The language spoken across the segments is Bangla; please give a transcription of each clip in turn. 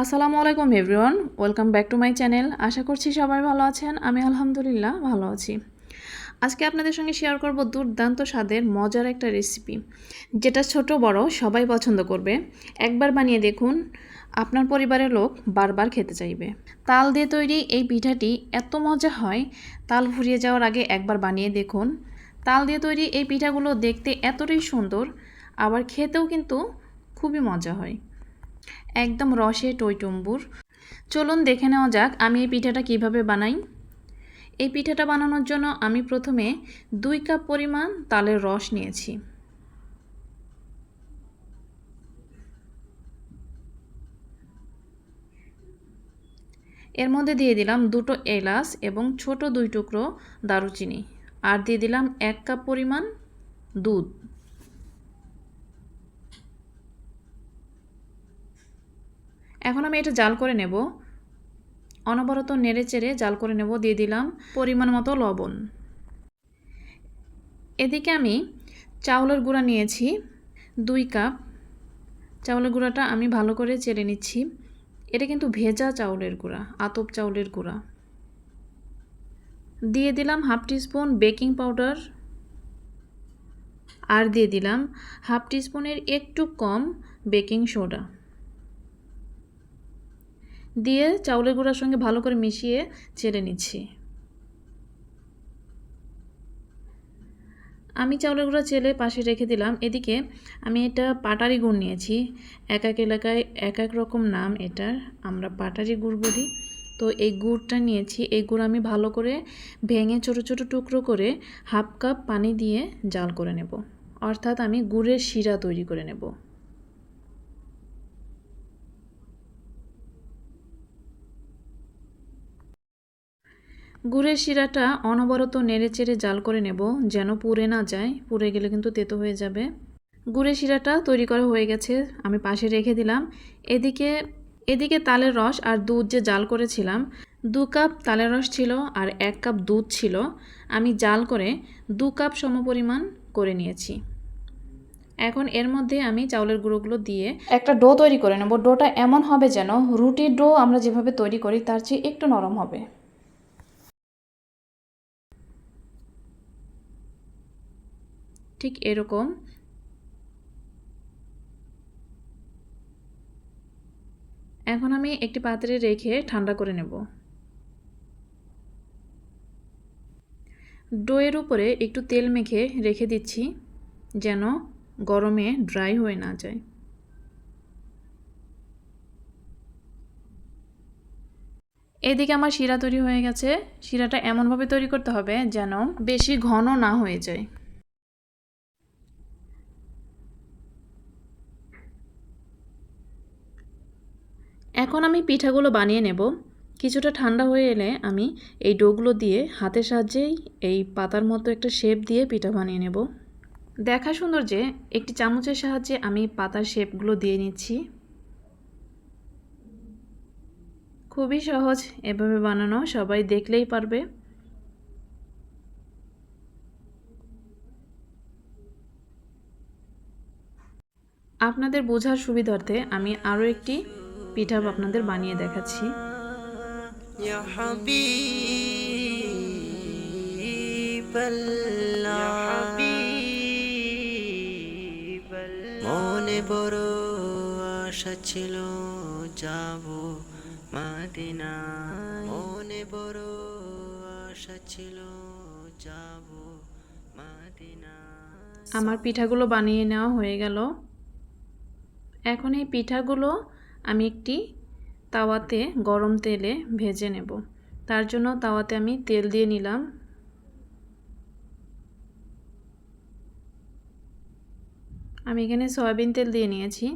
আসসালামু আলাইকুম everyone, welcome back to my channel. আশা করছি সবাই ভালো আছেন আমি আলহামদুলিল্লাহ ভালো আছি। আজকে আপনাদের সঙ্গে শেয়ার করব দুর্দান্ত স্বাদের, মজার একটা রেসিপি যেটা ছোট, বড়, সবাই পছন্দ করবে। একবার বানিয়ে দেখুন, আপনার পরিবারের লোক বারবার খেতে চাইবে। তাল দিয়ে তৈরি এই পিঠাটি এত মজা হয়, তাল ফুরিয়ে যাওয়ার আগে একবার বানিয়ে দেখুন। তাল দিয়ে তৈরি এই পিঠাগুলো দেখতে এতটাই সুন্দর, আবার খেতেও কিন্তু খুবই মজা হয়। একদম রসে টইটুম্বুর। চলুন দেখে নেওয়া যাক আমি এই পিঠাটা কীভাবে বানাই। এই পিঠাটা বানানোর জন্য আমি প্রথমে দুই কাপ পরিমাণ তালের রস নিয়েছি। এর মধ্যে দিয়ে দিলাম দুটো এলাচ এবং ছোট দুই টুকরো দারুচিনি। আর দিয়ে দিলাম এক কাপ পরিমাণ দুধ। এখন আমি এটা জাল করে নেব। অনবরত নেড়ে চেড়ে জাল করে নেব, দিয়ে দিলাম পরিমাণ মতো লবণ। এদিকে আমি চাউলের গুঁড়া নিয়েছি, দুই কাপ। চাউলের গুঁড়াটা আমি ভালো করে চেড়ে নিচ্ছি। এটা কিন্তু ভেজা চাউলের গুঁড়া, আতপ চাউলের গুঁড়া। দিয়ে দিলাম হাফ টিস্পুন বেকিং পাউডার। আর দিয়ে দিলাম হাফ টিস্পুনের একটু কম বেকিং সোডা। দিয়ে চাউলের গুঁড়ার সঙ্গে ভালো করে মিশিয়ে চেড়ে নিচ্ছি। আমি চাউলের গুঁড়া চেলে পাশে রেখে দিলাম। এদিকে আমি এটা পাটারি গুড় নিয়েছি। এক এক এলাকায় এক এক রকম নাম এটার। আমরা পাটারি গুড় বলি। তো এই গুড়টা নিয়েছি। এই গুড় আমি ভালো করে ভেঙে ছোট ছোট টুকরো করে হাফ কাপ পানি দিয়ে জাল করে নেব। অর্থাৎ আমি গুড়ের শিরা তৈরি করে নেব। গুড়ের শিরাটা অনবরত নেড়ে চেড়ে জাল করে নেব, যেন পুড়ে না যায়। পুড়ে গেলে কিন্তু তেতো হয়ে যাবে। গুড়ের শিরাটা তৈরি করা হয়ে গেছে, আমি পাশে রেখে দিলাম। এদিকে এদিকে তালের রস আর দুধ যে জাল করেছিলাম, দু কাপ তালের রস ছিল আর এক কাপ দুধ ছিল, আমি জাল করে দু কাপ সমপরিমাণ করে নিয়েছি। এখন এর মধ্যে আমি চাউলের গুঁড়োগুলো দিয়ে একটা ডো তৈরি করে নেব। ডোটা এমন হবে যেন রুটির ডো আমরা যেভাবে তৈরি করি, তার চেয়ে একটু নরম হবে। ঠিক এরকম। এখন আমি একটি পাত্রে রেখে ঠান্ডা করে নেব। ডোয়ের উপরে একটু তেল মেখে রেখে দিচ্ছি, যেন গরমে ড্রাই হয়ে না যায়। এদিকে আমার শিরা তৈরি হয়ে গেছে। শিরাটা এমনভাবে তৈরি করতে হবে যেন বেশি ঘন না হয়ে যায়। এখন আমি পিঠাগুলো বানিয়ে নেব। কিছুটা ঠান্ডা হয়ে এলে আমি এই ডোগুলো দিয়ে হাতের সাহায্যেই এই পাতার মতো একটা শেপ দিয়ে পিঠা বানিয়ে নেব। দেখা সুন্দর যে একটি চামচের সাহায্যে আমি পাতার শেপগুলো দিয়ে নিচ্ছি। খুবই সহজ, এভাবে বানানো সবাই দেখলেই পারবে। আপনাদের বোঝার সুবিধার্থে আমি আরও একটি পিঠা আপনাদের বানিয়ে দেখাচ্ছি। মনে বড় আশা ছিল যাব মাদিনা মনে বড় আশা ছিল যাব মাদিনা আমার পিঠাগুলো বানিয়ে নেওয়া হয়ে গেল। এখন এই পিঠাগুলো আমি একটি তাওয়াতে গরম তেলে ভেজে নেব। তার জন্য তাওয়াতে আমি তেল দিয়ে নিলাম। আমি এখানে সয়াবিন তেল দিয়ে নিয়েছি।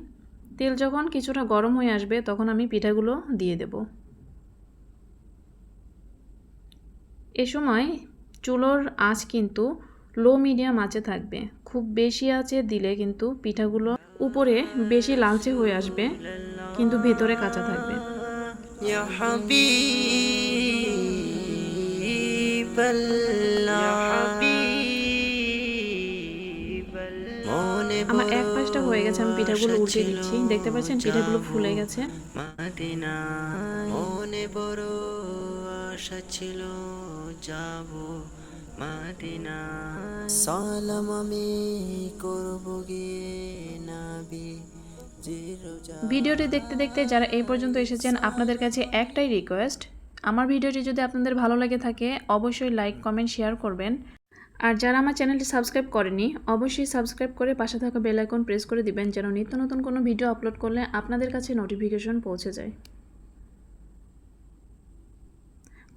তেল যখন কিছুটা গরম হয়ে আসবে, তখন আমি পিঠাগুলো দিয়ে দেব। এ সময় চুলোর আঁচ কিন্তু লো মিডিয়াম আঁচে থাকবে। খুব বেশি আঁচে দিলে কিন্তু পিঠাগুলো উপরে বেশি লালচে হয়ে আসবে। কিন্তু ভেতরে কাঁচা থাকবে। আমার এক পাশটা হয়ে গেছে আমি পিঠাগুলো উঠে দিচ্ছি। দেখতে পাচ্ছেন পিঠাগুলো ফুলে গেছে? মনে বড় আশা ছিল যাব মাদিনা সালাম আমি করব গে নাবি। ভিডিওটি দেখতে দেখতে যারা এই পর্যন্ত এসেছেন, আপনাদের কাছে একটাই রিকোয়েস্ট আমার ভিডিওটি যদি আপনাদের ভালো লাগে থাকে, অবশ্যই লাইক কমেন্ট শেয়ার করবেন। আর যারা আমার চ্যানেলটি সাবস্ক্রাইব করেনি, অবশ্যই সাবস্ক্রাইব করে পাশে থাকা বেল আইকন প্রেস করে দিবেন, যেন নিত্য নতুন কোনো ভিডিও আপলোড করলে আপনাদের কাছে নোটিফিকেশন পৌঁছে যায়।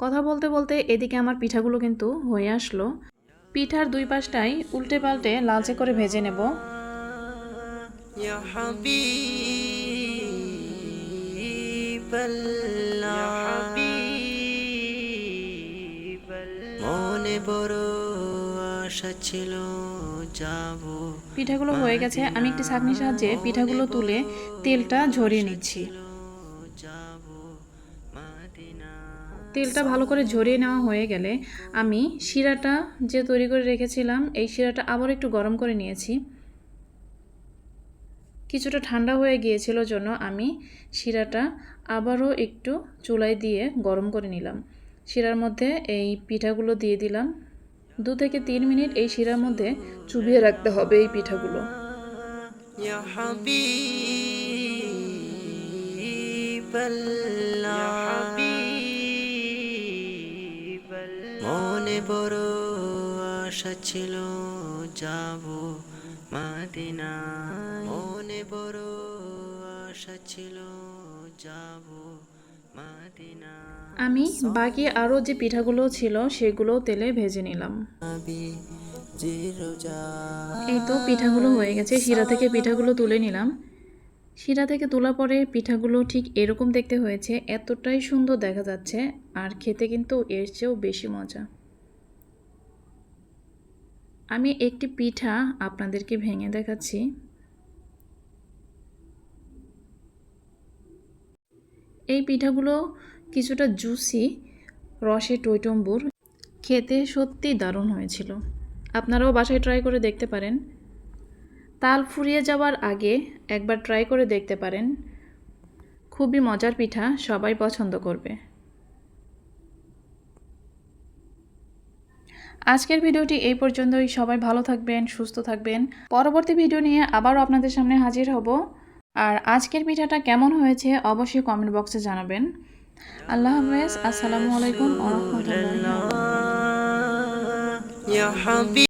কথা বলতে বলতে এদিকে আমার পিঠাগুলো কিন্তু হয়ে আসলো। পিঠার দুই পাশটাই উল্টে পাল্টে লালচে করে ভেজে নেব। يا حبيب الله মনে বড় আশা ছিল যাব পিঠাগুলো হয়ে গেছে আমি একটি ছাঁকনির সাহায্যে পিঠাগুলো তুলে তেলটা ঝরিয়ে নিচ্ছি যাব মদিনা তেলটা ভালো করে ঝরিয়ে নেওয়া হয়ে গেলে আমি শিরাটা যে তৈরি করে রেখেছিলাম এই শিরাটা আবার একটু গরম করে নিয়েছি কিছুটা ঠান্ডা হয়ে গিয়েছিল জন্য আমি শিরাটা আবারও একটু চুলায় দিয়ে গরম করে নিলাম। শিরার মধ্যে এই পিঠাগুলো দিয়ে দিলাম। দু থেকে তিন মিনিট এই শিরার মধ্যে চুবিয়ে রাখতে হবে এই পিঠাগুলো। মনে বড় আশা ছিল যাব মদিনায়। মনে বড় আশা ছিল যাব মদিনায়। আমি বাকি আরও যে পিঠাগুলো ছিল, সেগুলো তেলে ভেজে নিলাম। এই তো পিঠাগুলো হয়ে গেছে। শিরা থেকে পিঠাগুলো তুলে নিলাম। শিরা থেকে তোলা পরে পিঠাগুলো ঠিক এরকম দেখতে হয়েছে, এতটাই সুন্দর দেখা যাচ্ছে, আর খেতে কিন্তু এর চেয়েও বেশি মজা। আমি একটি পিঠা আপনাদেরকে ভেঙে দেখাচ্ছি। এই পিঠাগুলো কিছুটা জুসি, রসে টইটম্বুর খেতে সত্যি দারুণ হয়েছিল। আপনারাও বাসায় ট্রাই করে দেখতে পারেন। তাল ফুরিয়ে যাওয়ার আগে একবার ট্রাই করে দেখতে পারেন। খুবই মজার পিঠা, সবাই পছন্দ করবে। আজকের ভিডিওটি এই পর্যন্তই। সবাই ভালো থাকবেন, সুস্থ থাকবেন। পরবর্তী ভিডিও নিয়ে আবারও আপনাদের সামনে হাজির হব। আর আজকের পিঠাটা কেমন হয়েছে অবশ্যই কমেন্ট বক্সে জানাবেন। আল্লাহ হাফেজ। আসসালামু আলাইকুম ওরহমতুল্লাহ